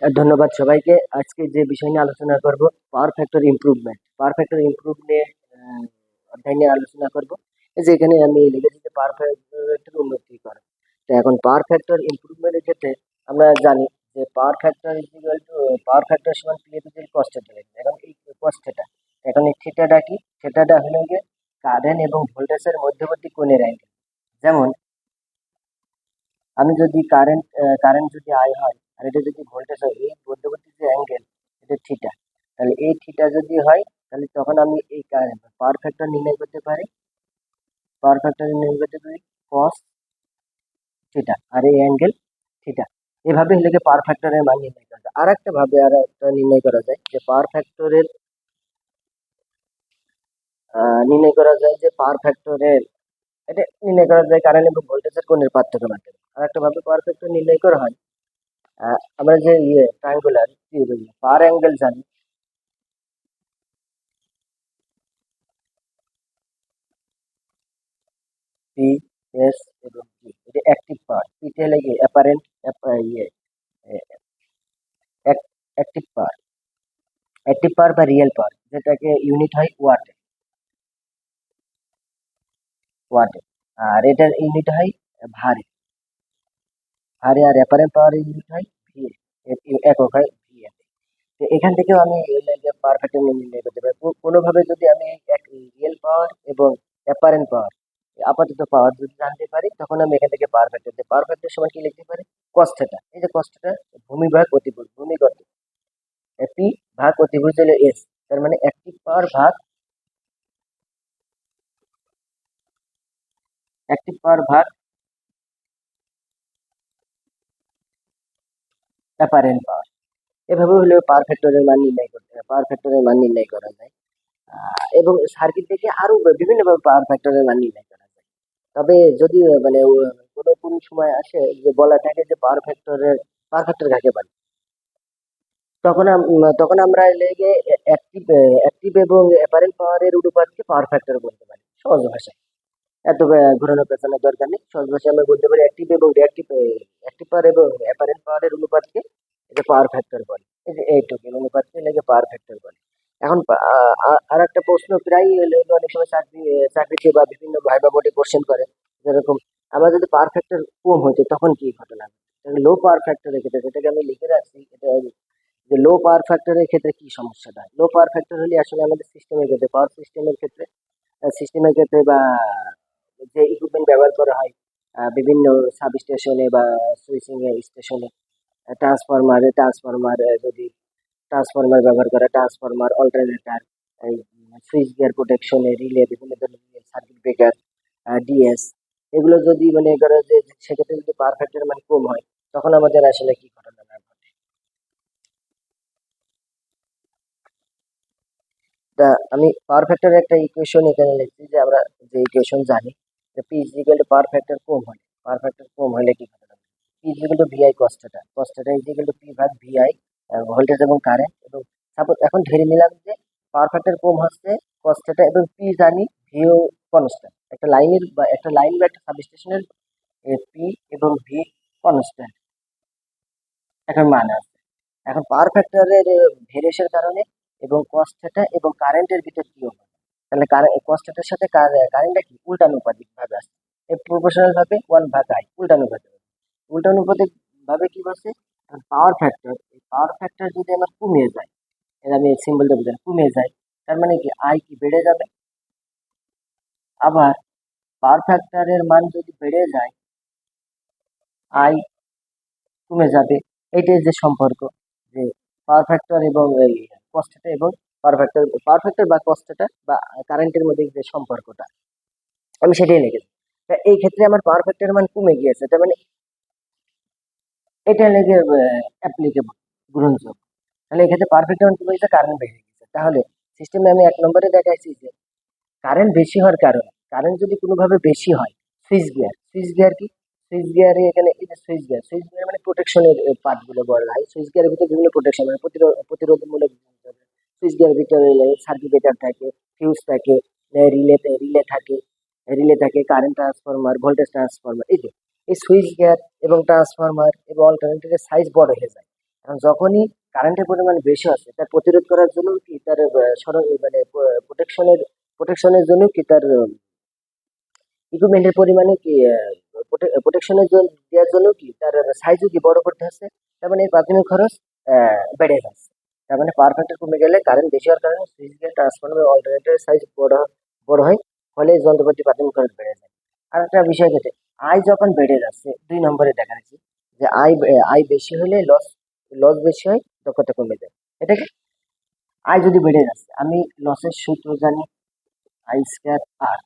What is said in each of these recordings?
ধন্যবাদ সবাইকে। আজকে যে বিষয় নিয়ে আলোচনা করব power factor improvement power factor improve নিয়ে অধ্যায় নিয়ে আলোচনা করব। যে এখানে আমি লিখেছি যে পাওয়ার ফ্যাক্টর উন্নতি করে। তো এখন পাওয়ার ফ্যাক্টর ইমপ্রুভমেন্টের ক্ষেত্রে আমরা জানি যে পাওয়ার ফ্যাক্টর পাওয়ার ফ্যাক্টর সমান পি এফ ইকুয়াল কস্ট এখন এই কস্ট থিটা এখন এই থিটাটা কি? থিটাটা হলো গিয়ে কারেন্ট এবং ভোল্টেজের মধ্যবর্তী কোণের অ্যাঙ্গেল যেমন, আমি যদি কারেন্ট কারেন্ট যদি আয় হয় আর এটা যদি ভোল্টেজ হয় এই মধ্যবর্তী যে অ্যাঙ্গেল এটা থিটা তাহলে এই থিটা যদি হয়, তাহলে তখন আমি এই পাওয়ার ফ্যাক্টর নির্ণয় করতে পারি। পাওয়ার ফ্যাক্টর নির্ণয় করতে পারি কস থিটা আর এই অ্যাঙ্গেল থিটা এভাবে হলে পাওয়ার ফ্যাক্টরের মান নির্ণয় করা যায়? আর একটা ভাবে আর একটা নির্ণয় করা যায় যে পাওয়ার ফ্যাক্টরের নির্ণয় করা যায় যে পাওয়ার ফ্যাক্টরের এটা নির্ণয় করা যায় কারেন্ট এবং ভোল্টেজের কোণের পার্থক্য মাধ্যমে। আর একটা ভাবে পাওয়ার ফ্যাক্টর নির্ণয় করা হয় আমরা যে ইয়ে ট্রায়াঙ্গুলার পাওয়ার অ্যাঙ্গেল জানি পি এস এবং পি এটা অ্যাক্টিভ পাওয়ার পিতে হলে গিয়ে অ্যাপারেন্ট ইয়ে অ্যাক্টিভ পাওয়ার অ্যাক্টিভ পাওয়ার বা রিয়েল পাওয়ার যেটাকে ইউনিট হয় ওয়াটে ওয়াটে আর এটার ইউনিট হয় ভারে ভারে আর অ্যাপারেন্ট পাওয়ার ইউনিট হয় ভি একক হয় ভি তো এখান থেকেও আমি পারফেক্ট নির্ণয় করতে পারি। কোনোভাবে যদি আমি এক রিয়েল পাওয়ার এবং অ্যাপারেন্ট পাওয়ার আপাতত পাওয়ার যদি জানতে পারি, তখন আমি এখান থেকে পাওয়ার ফ্যাক্টর পাওয়ার ফ্যাক্টর সময় কি লিখতে পারি? কষ্টেটা। এই যে কষ্টেটা, ভূমি ভাগ অতিভুজ ভূমিগত পি ভাগ অতিভুজ হলো এস তার মানে অ্যাক্টিভ পাওয়ার ভাগ অ্যাক্টিভ পাওয়ার ভাগ অ্যাপারেন্ট পাওয়ার এভাবে হলেও পাওয়ার ফ্যাক্টরের মান নির্ণয় করতে পাওয়ার ফ্যাক্টরের মান নির্ণয় করা যায়। এবং সার্কিট থেকে আরও বিভিন্নভাবে পাওয়ার ফ্যাক্টরের মান নির্ণয় করা যায়। তবে যদি মানে কোনো কোনো সময় আসে যে বলা থাকে যে পাওয়ার ফ্যাক্টরের পাওয়ার ফ্যাক্টর কাকে বলে? তখন তখন আমরা লেগে অ্যাক্টিভ অ্যাক্টিভ এবং অ্যাপারেন্ট পাওয়ারের অনুপাতকে পাওয়ার ফ্যাক্টর বলতে পারি, সহজ ভাষায়। এত আহ, ঘোরানো পেঁচানোর দরকার নেই। সহজ ভাষায় আমরা বলতে পারি অ্যাক্টিভ এবং রিঅ্যাক্টিভ অ্যাক্টিভ পাওয়ার এবং অ্যাপারেন্ট পাওয়ারের অনুপাতকে এটা পাওয়ার ফ্যাক্টর বলে। এই যে এইটুকু এই অনুপাতকে লেগে পাওয়ার ফ্যাক্টর বলে। এখন আর একটা প্রশ্ন প্রায় অনেক সময় চাকরি চাকরিতে বা বিভিন্ন ভাইবা বোর্ডে কোশ্চেন করে যেরকম আমার যদি পাওয়ার ফ্যাক্টর কম হইতো তখন কি ঘটনা? লো পাওয়ার ফ্যাক্টরের ক্ষেত্রে যেটাকে আমি লিখে রাখছি এটা যে লো পাওয়ার ফ্যাক্টরের ক্ষেত্রে কি সমস্যাটা লো পাওয়ার ফ্যাক্টর হলে আসলে আমাদের সিস্টেমের ক্ষেত্রে পাওয়ার সিস্টেমের ক্ষেত্রে সিস্টেমের ক্ষেত্রে বা যে ইকুইপমেন্ট ব্যবহার করা হয় বিভিন্ন সাব স্টেশনে বা সুইচিং স্টেশনে ট্রান্সফরমার ট্রান্সফরমার যদি ট্রান্সফরমার ব্যবহার করে ট্রান্সফরমার অল্টারনেটার সুইচ গিয়ার প্রোটেকশনে রিলে বিভিন্ন ধরনের সার্কিট ব্রেকার ডিএস এগুলো যদি মানে ধরো যে সেক্ষেত্রে যদি পাওয়ার মানে কম হয়, তখন আমাদের আসলে কি ঘটনা না ঘটে? আমি পাওয়ার ফ্যাক্টরের একটা ইকুয়েশন এখানে লিখছি যে আমরা যে ইকুয়েশন জানি যে P equal to power factor কম হয় পাওয়ার ফ্যাক্টর কম হলে কি ঘটনা পি ইজিক্যাল টু ভিআই কস্টটা কস্টটা ইজিক্যাল টু পি ভাগ ভিআই ভোল্টেজ এবং কারেন্ট এবং সাপোজ এখন ধরে নিলাম যে পাওয়ার ফ্যাক্টর কম হচ্ছে কস্টটা এবং পি জানি ভিও কনস্ট্যান্ট একটা লাইনের বা একটা লাইন বা একটা সাবস্টেশনের পি এবং ভি কনস্ট্যান্ট এখন মান আছে। এখন পাওয়ার ফ্যাক্টরের ভেরিয়েশনের কারণে এবং কস্টটা এবং কারেন্টের ভিতর কি হবে? তাহলে কস্টটার সাথে কারেন্টটা কি? উল্টানুপাতিক ভাবে আসছে। প্রপোর্শনাল ভাবে ওয়ান ভাগ আই উল্টানুপাতিক উল্টানুপাতিক ভাবে। কি বলছে? পাওয়ার ফ্যাক্টর এই পাওয়ার ফ্যাক্টর যদি আমার কমে যায় এটা আমি সিম্বলটা বুঝলাম কমে যায়, তার মানে কি আই কি বেড়ে যাবে? আবার পাওয়ার ফ্যাক্টরের মান যদি বেড়ে যায় আই কমে যাবে। এটাই যে সম্পর্ক, যে পাওয়ার ফ্যাক্টর এবং এই কস্টটা এবং পাওয়ার ফ্যাক্টর বা কস্টটা বা কারেন্টের মধ্যে যে সম্পর্কটা, আমি সেটাই লিখেছি তা এই ক্ষেত্রে আমার পাওয়ার ফ্যাক্টরের মান কমে গিয়েছে, তার মানে এটা লেগে অ্যাপ্লিকেবল গ্রহণযোগ্য। তাহলে এক্ষেত্রে পাওয়ার ফ্যাক্টর মান কমে গেছে কারেন্ট বেড়ে গেছে তাহলে সিস্টেমে আমি এক নম্বরে দেখাইছি যে কারেন্ট বেশি হওয়ার কারণে কারেন্ট যদি কোনোভাবে বেশি হয় সুইচ গিয়ার সুইচ গিয়ার কি? সুইচ গিয়ারে এখানে এই যে সুইচ গিয়ার সুইচ গিয়ার মানে প্রোটেকশনের পার্টগুলো বলা হয়। সুইচ গিয়ারের ভিতরে বিভিন্ন প্রোটেকশন মানে প্রতিরোধ, প্রতিরোধমূলক সুইচ গিয়ারের ভিতরে সার্কিটেটার থাকে ফিউজ থাকে রিলে রিলে থাকে রিলে থাকে কারেন্ট ট্রান্সফরমার ভোল্টেজ ট্রান্সফরমার এই যে, এই সুইচ গিয়ার এবং ট্রান্সফরমার এবং অল্টারনেটরের সাইজ বড় হয়ে যায়। এখন যখনই কারেন্টের পরিমাণ বেশি আছে তার প্রতিরোধ করার জন্য কি তার মানে প্রোটেকশনের প্রোটেকশনের জন্য কি তার ইকুইপমেন্টের পরিমাণে কি প্রোটেকশনের জন্য, দেওয়ার জন্য কি তার সাইজও কি বড় করতে হচ্ছে, তার মানে এই প্রাথমিক খরচ বেড়ে যাচ্ছে। তার মানে পাওয়ার ফ্যাক্টর কমে গেলে কারেন্ট বেশি হওয়ার কারণে সুইচ গেট ট্রান্সফরমার অল্টারনেটরের সাইজ বড় বড় হয়, ফলে যন্ত্রপাতি প্রাথমিক খরচ বেড়ে যায়। আর একটা বিষয় যেটা আয় যখন বেড়ে যাচ্ছে, দুই নম্বরে দেখা যাচ্ছে যে আয় আয় বেশি হলে লস লস বেশি হয়, দক্ষতা কমে যায়। এটা কি? আয় যদি বেড়ে যাচ্ছে, আমি লসের সূত্র জানি I square R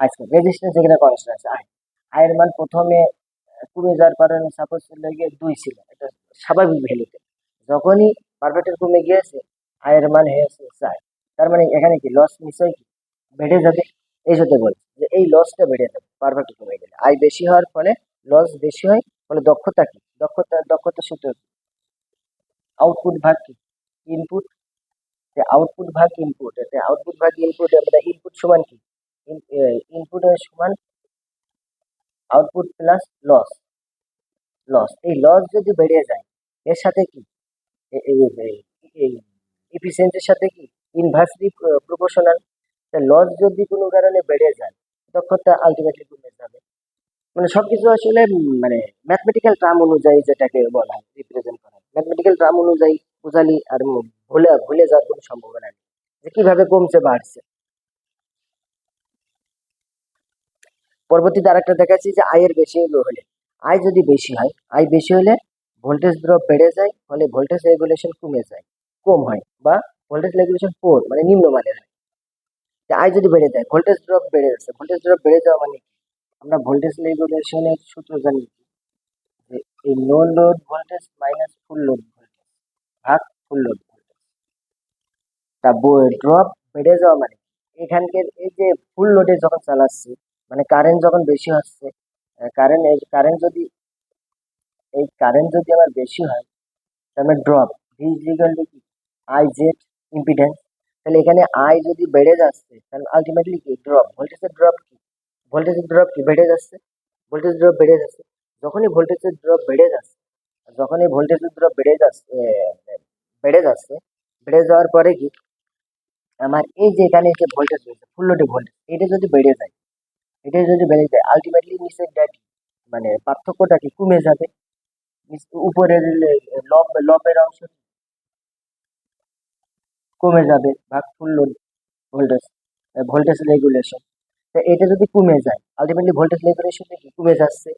I square resistance যেখানে কনস্ট্যান্ট আছে আয় আয়ের মান প্রথমে কমে যাওয়ার কারণে সাপোজ লেগে দুই ছিল, এটা স্বাভাবিক ভ্যালুতে যখনই পারফেক্টের কমে গিয়েছে, আয়ের মান হয়েছে চার। তার মানে এখানে কি লস নিশ্চয়ই কি? বেড়ে যাবে, এই সাথে বলছি যে এই লসটা বেড়ে যাবে পারফেক্ট কমে গেলে। আয় বেশি হওয়ার ফলে লস বেশি হয়, ফলে দক্ষতা কি? দক্ষতা দক্ষতা সূত্র আউটপুট ভাগ কি? ইনপুট আউটপুট ভাগ ইনপুট এতে আউটপুট ভাগ ইনপুট আমরা ইনপুট সমান কি? ইনপুট সমান আউটপুট প্লাস লস লস এই লস যদি বেড়ে যায়, এর সাথে কি? এফিসিয়েন্সির সাথে কি ইনভার্সলি প্রপোর্শনাল লস যদি কোনো কারণে বেড়ে যায় দক্ষতা আলটিমেটলি কমে যাবে। মানে সবকিছু আসলে মানে ম্যাথমেটিক্যাল টার্ম অনুযায়ী যেটাকে বলা হয় রিপ্রেজেন্ট করা। ম্যাথমেটিক্যাল টার্ম অনুযায়ী বোঝালি আর ভুলে ভুলে যাওয়ার কোনো সম্ভাবনা নেই, যে কীভাবে কমছে, বাড়ছে। পরবর্তীতে আরেকটা দেখাচ্ছি যে আয়ের বেশি হলে আয় যদি বেশি হয় আয় বেশি হলে ভোল্টেজ ড্রপ বেড়ে যায়, ফলে ভোল্টেজ রেগুলেশন কমে যায়, কম হয় বা ভোল্টেজ রেগুলেশন পোর মানে নিম্নমানের হয়। আয় যদি বেড়ে যায় ভোল্টেজ ড্রপ বেড়ে যাচ্ছে ভোল্টেজ ড্রপ বেড়ে যাওয়া মানে আমরা ভোল্টেজ রেগুলেশনের সূত্র জানি যে এই no load voltage minus full load voltage ভাগ ফুল লোড ভোল্টেজ তা ড্রপ বেড়ে যাওয়া মানে এখানকার এই যে ফুল লোডে যখন চালাচ্ছি মানে কারেন্ট যখন বেশি হচ্ছে কারেন্ট কারেন্ট যদি এই কারেন্ট যদি আমার বেশি হয় মানে ড্রপ ভি ইজিক্যাল কি আই জেড ইম্পিডেন্স তাহলে এখানে আই যদি বেড়ে যাচ্ছে, তাহলে আলটিমেটলি কি? ড্রপ ভোল্টেজের ড্রপ কি? ভোল্টেজের ড্রপ কি বেড়ে যাচ্ছে? ভোল্টেজ ড্রপ বেড়ে যাচ্ছে। যখনই ভোল্টেজের ড্রপ বেড়ে যাচ্ছে, যখনই ভোল্টেজের ড্রপ বেড়ে যাচ্ছে বেড়ে যাচ্ছে, বেড়ে যাওয়ার পরে কি? আমার এই যে এখানে যে ভোল্টেজ রয়েছে ফুল লোডে ভোল্টেজ এটা যদি বেড়ে যায়, এটা যদি বেড়ে যায় আলটিমেটলি নিচের ড্যাট মানে পার্থক্যটা কি? কমে যাবে। উপরের লব, লবের অংশ কমে যাবে, ভাগ full load voltage voltage regulation এটা যদি কমে যায় আলটিমেটলি ভোল্টেজ রেগুলেশন কি কমে যাচ্ছে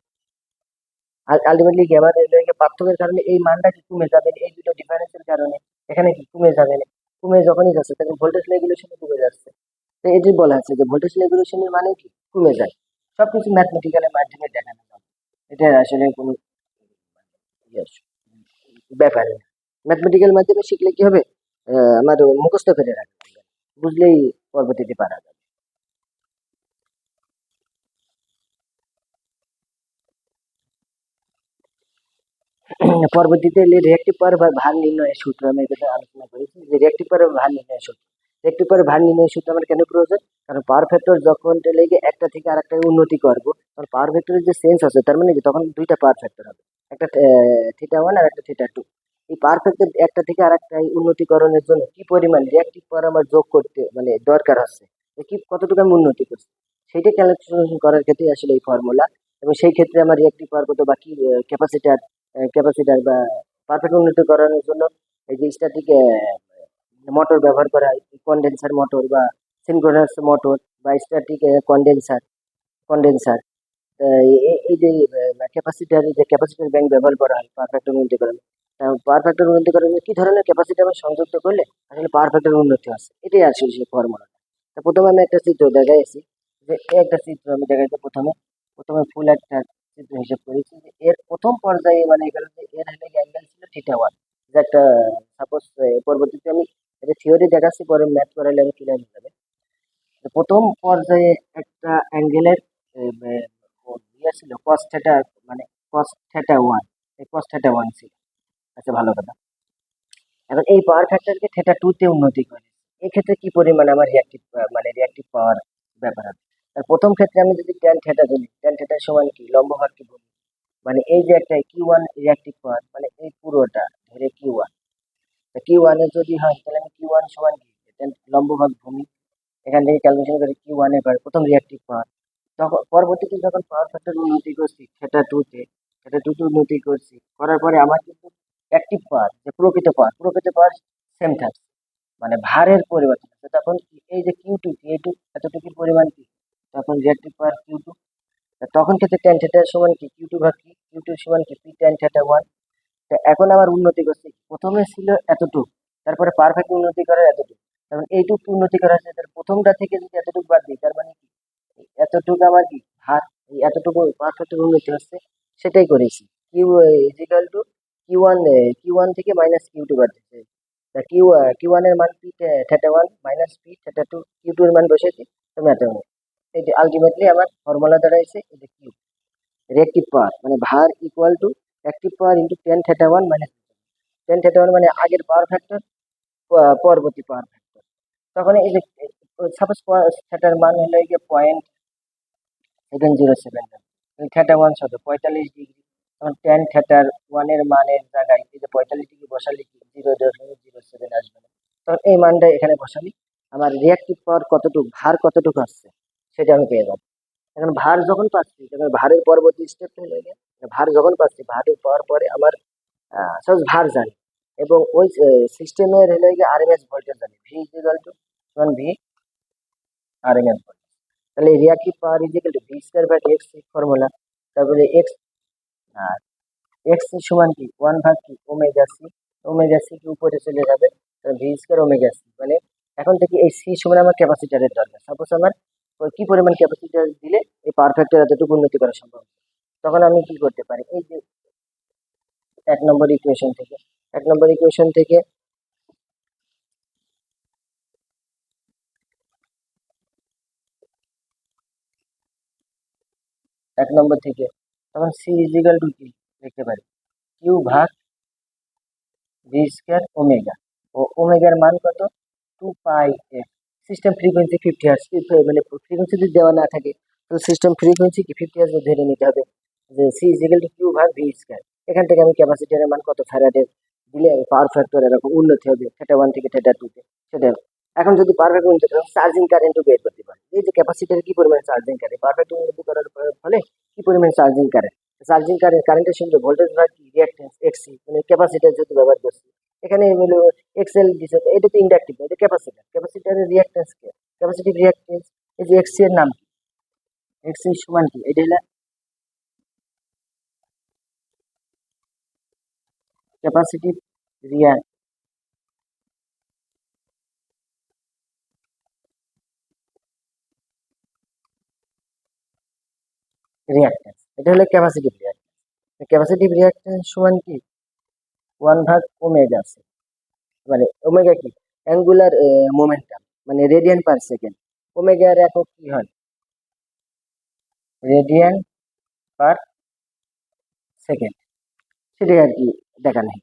আলটিমেটলি কি আমার পার্থক্যের কারণে এই মানটা কি কমে যাবে এই দুটো ডিফারেন্সের কারণে এখানে কি কমে যাবে না? কমে যখনই যাচ্ছে, তখন ভোল্টেজ রেগুলেশন কমে যাচ্ছে। তো এটি বলা আছে যে ভোল্টেজ রেগুলেশনের মানে কি? কমে যায়। সবকিছু ম্যাথমেটিক্যালের মাধ্যমে দেখানো যাবে। এটা আসলে কোনো ব্যাপার। ম্যাথমেটিক্যাল মাধ্যমে শিখলে কি হবে? আমার মুখস্থ ফেলে রাখবে বুঝলেই পরবর্তীতে পারা যাবে। পরবর্তীতে রিয়াক্টিভ পাওয়ার বা ভার নির্ণয়ের সূত্র আমি এখানে আলোচনা করেছি। যে রিয়াক্টিভ পাওয়ার ভার নির্ণয়ের সূত্র। রিয়াক্টিভ পাওয়ার ভার নির্ণয়ের সূত্র আমার কেন প্রয়োজন? কারণ পাওয়ার ফ্যাক্টর যখন লেগে একটা থেকে আরেকটা উন্নতি করব তখন পাওয়ার ফ্যাক্টরের যে সেন্স আছে, তার মানে তখন দুইটা পাওয়ার ফ্যাক্টর হবে। একটা থিটা ওয়ান আর একটা থিটা টু এই পাওয়ার ফ্যাক্টর একটা থেকে আরেকটা উন্নতিকরণের জন্য কি পরিমাণ রিয়াক্টিভ পাওয়ার আমার যোগ করতে মানে দরকার যে কি, কতটুকু আমি উন্নতি করছি? সেইটা ক্যালকুলেশন করার ক্ষেত্রে আসলে এই ফর্মুলা এবং সেই ক্ষেত্রে আমার রিয়াক্টিভ পাওয়ার কত বা কি ক্যাপাসিটার ক্যাপাসিটার বা পারফেক্ট উন্নতিকরণের জন্য এই যে স্ট্যাটিক মোটর ব্যবহার করা হয় কন্ডেন্সার মোটর বা সিনক্রোনাস মোটর বা স্ট্যাটিক কন্ডেন্সার কন্ডেন্সার এই যে ক্যাপাসিটার যে ক্যাপাসিটার ব্যাংক ব্যবহার করা হয় পারফেক্ট উন্নতিকরণ পাওয়ার ফ্যাক্টর উন্নতিকরণে কি ধরনের ক্যাপাসিটার আমি সংযুক্ত করলে আসলে পাওয়ার ফ্যাক্টর উন্নতি আছে এটাই আসলে সেই ফর্মুলা তা প্রথমে আমি একটা চিত্র দেখাইছি, যে একটা চিত্র আমি দেখাইছি প্রথমে। প্রথমে ফুল একটা চিত্র হিসেব করেছি, যে এর প্রথম পর্যায়ে মানে এখানে যে এর হলে অ্যাঙ্গেল ছিল থিটা ওয়ান যে একটা সাপোজ পরবর্তীতে আমি এটা থিওরি দেখাচ্ছি, পরে ম্যাথ করালে আমি ক্লিয়ার হয়ে যাবে। প্রথম পর্যায়ে একটা অ্যাঙ্গেলের ছিল কস থিটা মানে কস থিটা ওয়ান এই কস থিটা ওয়ান ছিল। আচ্ছা ভালো কথা। এখন এই পাওয়ার ফ্যাক্টরকে থিটা উন্নতি করে। কি পরিমাণ আমার রিয়াক্টিভ মানে রিয়াক্টিভ পাওয়ার ব্যাপার আছে? প্রথম ক্ষেত্রে আমি যদি ট্যান থিটা ট্যান থিটার সমান কি? লম্ব বলি? মানে এই যে একটা কিউ ওয়ান রিয়াক্টিভ পাওয়ার মানে এই পুরোটা, ধরে কিউ ওয়ানের যদি হয়, তাহলে আমি কিউ ওয়ান সমান কি? এটা লম্বভাগ ভূমি। এখান থেকে ক্যালকুলেশন করে ওয়ানে পাই প্রথম রিয়াক্টিভ পাওয়ার তখন পরবর্তীতে যখন পাওয়ার ফ্যাক্টর উন্নতি করছি সেটা টুতে সেটা টুতে উন্নতি করছি, করার পরে আমার কিন্তু অ্যাক্টিভ পাওয়ার যে প্রকৃত পাওয়ার প্রকৃত পাওয়ার সেম থাকছে মানে ভারের পরিবর্তন। হচ্ছে। তখন কি- এই যে কিউ টু কিউ টু এতটুকুর পরিমাণ কি? তখন রিয়াক্টিভ পাওয়ার কিউ টু তখন ক্ষেত্রে টেন থেটার সমান কি? কিউ টু ভাগ কি? কিউ টু সমান কি? পি টেন থেটা ওয়ান তো এখন আমার উন্নতি করছে প্রথমে ছিল এতটুক, তারপরে পারফেক্ট উন্নতি করার এতটুক। যেমন এইটুক উন্নতি করা হচ্ছে তার প্রথমটা থেকে যদি এতটুকু বাদ দিই, তার মানে কি? এতটুকু আমার এই এতটুকু পারফেক্ট উন্নতি হচ্ছে, সেটাই করেছি। Q equal to Q one Q one থেকে মাইনাস কিউ টু বাদ দিচ্ছে তা কিউ কিউ ওয়ানের মান P theta one minus P theta two Q two এর মান বসেছি তুমি এত এই আলটিমেটলি আমার ফর্মুলা দাঁড়াইছে, এই যে কিউ রিয়েক্টিভ পাওয়ার মানে ভার equal to active power into tan theta one minus tan theta one মানে আগের পাওয়ার ফ্যাক্টর পরবর্তী পাওয়ার ফ্যাক্টর তখন এই যে সাপোজ থেটার মান হলো গিয়ে point seven zero seven theta one শত পঁয়তাল্লিশ ডিগ্রি তখন টেন থেটার ওয়ানের মানের জায়গায় এই পঁয়তাল্লিশ ডিগ্রি বসালে কি জিরো দশমিক জিরো সেভেন আসবে না? তখন এই মানটা এখানে বসালি। আমার রিয়াক্টিভ পাওয়ার কতটুকু, ভার কতটুকু আসছে, সেটা আমি পেয়ে যাব। এখন ভার যখন পাচ্ছি তখন ভারের পরবর্তী স্টেপ হলো গিয়ে, ভার যখন পাচ্ছি ভারের পাওয়ার পরে আমার সাপোজ ভার জানি। এবং ওই সিস্টেমের হলো গিয়ে আরএমএস ভোল্টেজ জানি ভি ইজিক্যাল টু সমান ভি আরএমএস ভোল্টেজ তাহলে reactive power equal to V square by X formula তারপরে এক্স আর এক্স সমান কি? ওয়ান ভাগ কি? ওমেগা সি ওমেগা সি কি উপরে চলে যাবে ভি স্কোয়ার ওমেগা সি মানে এখন থেকে এই সি সমান আমার ক্যাপাসিটারের দরকার। সাপোজ আমার কি পরিমাণ ক্যাপাসিটার দিলে এই পারফেক্টের এতটুকু উন্নতি করা সম্ভব? তখন আমি কি করতে পারি? এই যে এক নম্বর ইকুয়েশন থেকে, এক নম্বর ইকুয়েশন থেকে এক নম্বর থেকে। তখন সি ইজিক্যাল টু কি লিখতে পারি। কিউ ভাগ ভি স্কোয়ার ওমেগা ও ওমেগার মান কত? Two pi F system frequency fifty hertz মানে ফ্রিকোয়েন্সি যদি দেওয়া না থাকে, তো সিস্টেম ফ্রিকোয়েন্সি কি ফিফটি হার্স ধরে নিতে হবে। যে সি ইজিক্যাল টু কিউ ভাগ ভি স্কোয়ার এখান থেকে আমি ক্যাপাসিটারের মান কত ফ্যারাডের দিলে পাওয়ার ফ্যাক্টর এরকম উন্নতি হবে। থেটা ওয়ান থেকে থেটা টুতে সেটা এখন যদি পারফেক্ট উন্নতি করেন চার্জিং কারেন্টও বের করতে পারে এই যে ক্যাপাসিটারে কি পরিমাণে চার্জিং কারেন্ট পারফেক্ট উন্নতি করার ফলে কি পরিমাণে চার্জিং কারেন্ট চার্জিং কারেন্ট কারেন্টের সঙ্গে ভোল্টেজ ভাগ কি রিয়াক্টেন্স এক্সি মানে ক্যাপাসিটার যেহেতু ব্যবহার করছি। এখানে হলো এক্সেল দিছে, এটা তো ইন্ডাকটিভ এটা ক্যাপাসিটার ক্যাপাসিটারের রিয়াক্টেন্স কি? ক্যাপাসিটিভ রিয়াক্টেন্স এই যে এক্সি এর নাম কি? এক্সি সমান কি? এটা হলো ক্যাপাসিটিভ রিয়াক্ট রিয়াক্টেন্স এটা হলো ক্যাপাসিটিভ রিয়াক্টেন্স ক্যাপাসিটিভ রিয়াক্টেন্স সমান কি? ওয়ান ভাগ ওমেগা আছে। মানে ওমেগা কি? অ্যাঙ্গুলার মোমেন্টাম মানে রেডিয়ান পার সেকেন্ড ওমেগার একক কি হয়? রেডিয়ান পার সেকেন্ড সেটাই আর কি দেখানো হয়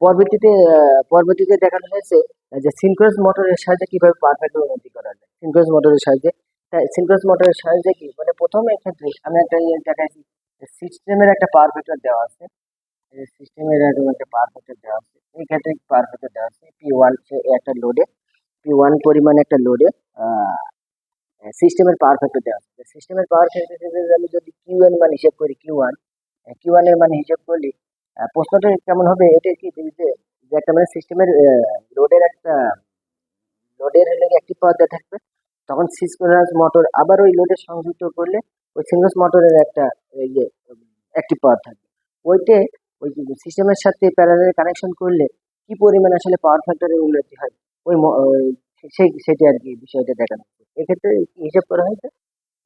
পরবর্তীতে পরবর্তীতে দেখানো হয়েছে যে সিনক্রোস মোটরের সাহায্যে কীভাবে পারফেক্ট উন্নতি করা যায়। সিনক্রোস মোটরের সাহায্যে। সিনক্রোস মোটরের সাহায্যে কি? মানে প্রথমে ক্ষেত্রে আমি একটা ইয়ে দেখাইছি সিস্টেমের একটা পাওয়ার ফ্যাক্টর দেওয়া আছে। সিস্টেমের একটা পাওয়ার ফ্যাক্টর দেওয়া আছে। এই ক্ষেত্রে পাওয়ার ফ্যাক্টর দেওয়া আছে। পি ওয়ান একটা লোডে পি ওয়ান পরিমাণ একটা লোডে সিস্টেমের পাওয়ার ফ্যাক্টর দেওয়া আছে। সিস্টেমের পাওয়ার ফ্যাক্টর আমি যদি কিউ এন মান হিসেব করি কিউ ওয়ান কিউ ওয়ানের মান হিসেব করলে প্রশ্নটা কেমন হবে? এটা কি যে যে একটা মানে সিস্টেমের লোডের একটা লোডের হলে একটি পাওয়ার দেওয়া থাকবে। তখন সিঙ্ক্রোনাস মোটর আবার ওই লোডে সংযুক্ত করলে ওই সিঙ্ক্রোনাস মোটরের একটা ইয়ে অ্যাক্টিভ পাওয়ার থাকবে। ওইতে ওই সিস্টেমের সাথে প্যারালাল কানেকশন করলে কি পরিমাণ আসলে পাওয়ার ফ্যাক্টরের উন্নতি হয়? ওই সেই সেটি আর কি বিষয়টা দেখানো। এক্ষেত্রে হিসাব করা হয়েছে?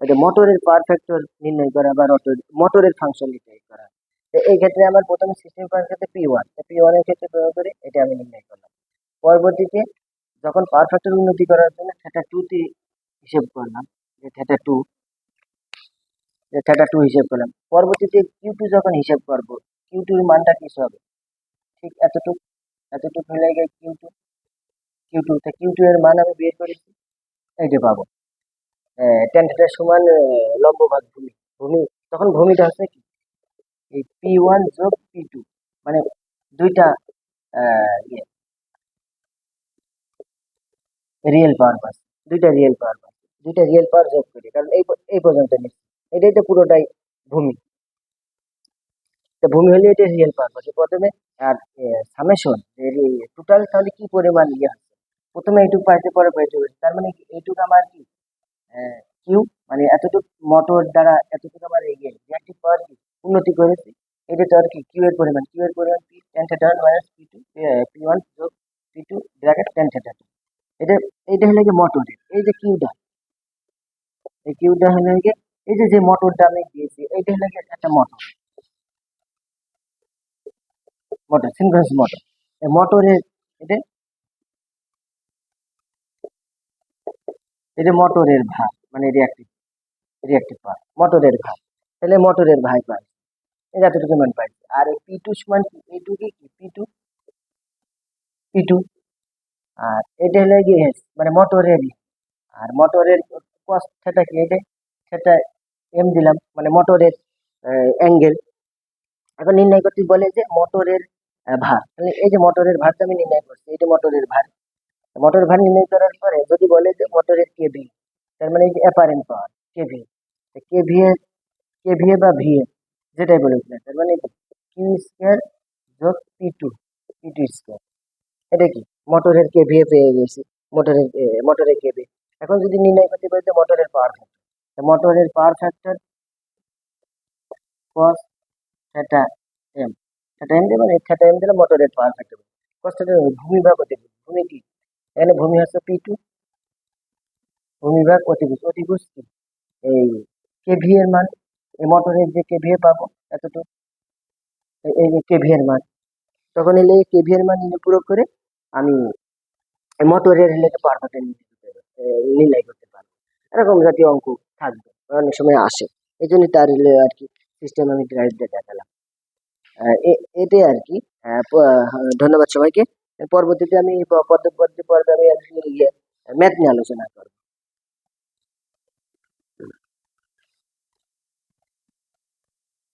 এটা মোটরের পাওয়ার ফ্যাক্টর নির্ণয় করা বা মোটরের ফাংশন নির্ণয় করা। এই ক্ষেত্রে আমার প্রথমে সিস্টেম পাওয়ার ক্ষেত্রে পি ওয়ান পি ওয়ানের ক্ষেত্রে প্রয়োগ করে এটা আমি নির্ণয় করলাম। পরবর্তীতে যখন পাওয়ার ফ্যাক্টর উন্নতি করার জন্য থেটা টু তে হিসেব করলাম, যে থেটা টু যে থেটা টু হিসেব করলাম। পরবর্তীতে কিউ টু যখন হিসেব করব কিউ টুর মানটা কিছু হবে ঠিক এতটুক এতটুক হলে গিয়ে কিউ টু কিউ টু তা কিউ টু এর মান আমি বের করেছি এইটা পাবো। টেন থিটার সমান লম্ব ভাগ ভূমি। ভূমি, তখন ভূমিটা হচ্ছে কি? এই পি ওয়ান যোগ পি টু মানে দুইটা রিয়েল পাওয়ার পাস দুইটা রিয়েল পাওয়ার পাস দুইটা রিয়েল পাওয়ার যোগ করি, কারণ এই এই পর্যন্ত নিচ্ছি। এটাই তো পুরোটাই ভূমি। ভূমি হলে এটা রিয়েল পাওয়ার পাস প্রথমে আর সামেশন টোটাল তাহলে কি পরিমাণ ইয়ে হচ্ছে প্রথমে এইটুকু পাইতে, পরে তার মানে এইটুকু আমার কি? কিউ মানে এতটুকু মোটর দ্বারা এতটুকু আমার এই রিয়াক্টিভ পাওয়ার কি? উন্নতি করেছে। এটা তো আর কি কিউ এর পরিমাণ? কিউ এর পরিমাণ P tan theta minus P two P one যোগ P two bracket tan theta two এটা এইটা হলো গিয়ে মোটরের এই যে কিউটা এই কিউটা হলো গিয়ে, এই যে যে মোটরটা আমি দিয়েছি এইটা হলো গিয়ে একটা মোটর। Motor synchronous motor. এই মোটরের এটা এটা মোটরের ভার মানে রিয়াক্টিভ রিয়াক্টিভ পাওয়ার মোটরের ভার তাহলে মোটরের ভাই পাই যতটুকু মান পাই আর পি টু সমান কি এইটুকু কি? পি টু পি টু আর এটা হলো গিয়ে হেস মানে মোটরের আর মোটরের কস সেটা কি? এটা সেটা এম দিলাম মানে মোটরের অ্যাঙ্গেল এখন নির্ণয় করতে বলে যে মোটরের ভার। তাহলে এই যে মোটরের ভারটা আমি নির্ণয় করছি এটা মোটরের ভার। মোটর ভার নির্ণয় করার পরে যদি বলে যে মোটরের কেভি তার মানে এই যে apparent power KV KVA KVA বা ভিএ যেটাই বলেছিলেন তার মানে কিউ স্কোয়ার যোগ P two P two square এটা কি? মোটরের কেভিএ পেয়ে গেছি, মোটরের মোটরের কেভি। এখন যদি নির্ণয় করতে পারি মোটরের পাওয়ার ফ্যাক্টর মোটরের power factor cos theta M theta M এই থ্যাটা এম দিলে মোটরের পাওয়ার ফ্যাক্টর কস থ্যাটা ভূমি ভাগ অতিভুজ। ভূমি কি? এখানে ভূমি হচ্ছে পি টু ভূমি ভাগ অতিভুজ কি? এই কেভি এর মান। এই মোটরের যে কেভিএ পাবো, এতটুকু। এই- যে কেভি এর মান। তখন এলে কেভি এর মান নিয়ে প্রয়োগ করে আমি মোটরের রিলেটে পাওয়ার ফ্যাক্টর নির্ণয় করতে পারব। এরকম জাতীয় অঙ্ক থাকবে, অনেক সময় আসে। এই জন্য তার আর কি সিস্টেম আমি ড্রাইভ দিয়ে দেখালাম। এটাই আর কি। ধন্যবাদ সবাইকে। পরবর্তীতে আমি পদ্ম পদ্ম পর্বে আমি আর কি ম্যাথ নিয়ে আলোচনা করব।